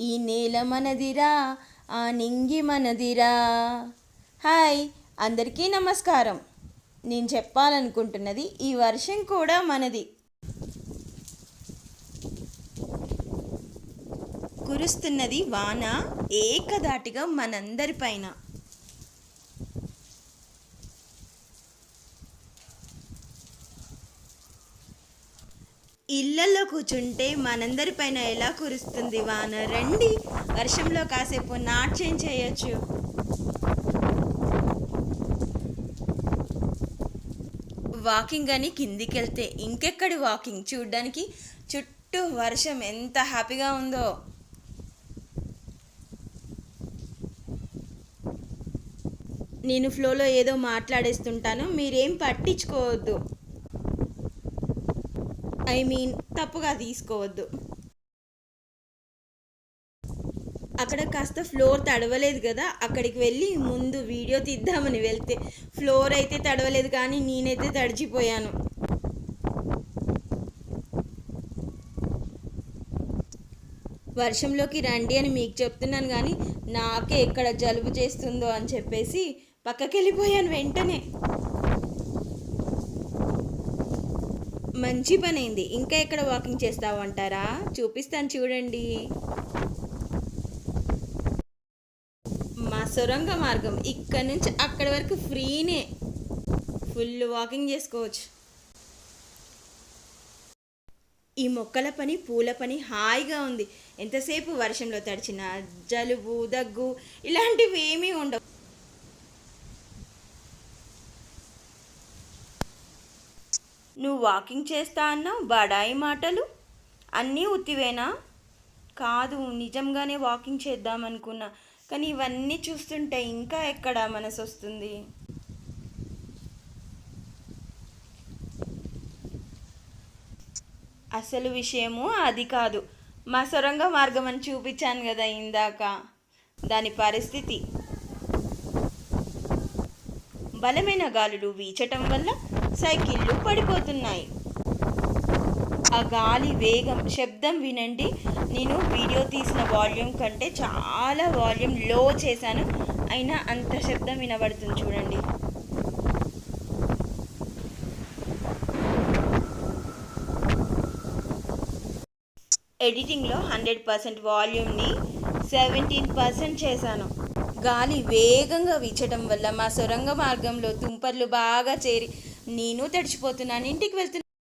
ఈ నేల మనదిరా ఆ నింగి మనదిరా. హాయ్ అందరికీ నమస్కారం. నేను చెప్పాలనుకుంటున్నది ఈ వర్షం కూడా మనది. కురుస్తున్నది వాన ఏకదాటిగా మనందరిపైన. ఇళ్ళలో కూర్చుంటే మనందరిపైన ఎలా కురుస్తుంది వాన? రండి వర్షంలో కాసేపు నాట్యం చేయొచ్చు. వాకింగ్ అని కిందికి వెళ్తే ఇంకెక్కడి వాకింగ్? చూడ్డానికి చుట్టూ వర్షం ఎంత హ్యాపీగా ఉందో. నేను ఫ్లోలో ఏదో మాట్లాడేస్తుంటాను మీరేం పట్టించుకోవద్దు. ఐ మీన్ తప్పుగా తీసుకోవద్దు. అక్కడ కాస్త ఫ్లోర్ తడవలేదు కదా అక్కడికి వెళ్ళి ముందు వీడియో తీద్దామని వెళ్తే ఫ్లోర్ అయితే తడవలేదు కానీ నేనైతే తడిచిపోయాను. వర్షంలోకి రండి అని మీకు చెప్తున్నాను కానీ నాకే ఎక్కడ జలుబు చేస్తుందో అని చెప్పేసి పక్కకి వెళ్ళిపోయాను వెంటనే. మంచి పని అయింది ఇంకా ఎక్కడ వాకింగ్ చేస్తావు అంటారా చూపిస్తాను చూడండి. మా సొరంగ మార్గం ఇక్కడ నుంచి అక్కడి వరకు ఫ్రీనే. ఫుల్ వాకింగ్ చేసుకోవచ్చు. ఈ మొక్కల పని పూల పని హాయిగా ఉంది. ఎంతసేపు వర్షంలో తడిచిన జలుబు దగ్గు ఇలాంటివి ఏమీ ఉండవు. నువ్వు వాకింగ్ చేస్తా అన్నావు బడాయి మాటలు? అన్నీ ఉత్తివేనా? కాదు నిజంగానే వాకింగ్ చేద్దాం అనుకున్నా. కానీ ఇవన్నీ చూస్తుంటే ఇంకా ఎక్కడ మనసు వస్తుంది? అసలు విషయము అది కాదు. మా సొరంగ మార్గం అని చూపించాను కదా ఇందాక. దాని పరిస్థితి. బలమైన గాలులు వీచటం వల్ల సైకిళ్ళు పడిపోతున్నాయి. ఆ గాలి వేగం శబ్దం వినండి. నేను వీడియో తీసిన వాల్యూమ్ కంటే చాలా వాల్యూమ్లో చేశాను. అయినా అంత శబ్దం వినబడుతుంది చూడండి. ఎడిటింగ్లో హండ్రెడ్ పర్సెంట్ వాల్యూమ్ని సెవెంటీన్ పర్సెంట్ చేశాను. గాలి వేగంగా వీచడం వల్ల మా సొరంగ మార్గంలో తుంపర్లు బాగా చేరి నేను తడిచిపోతున్నాను. ఇంటికి వెళ్తున్నాను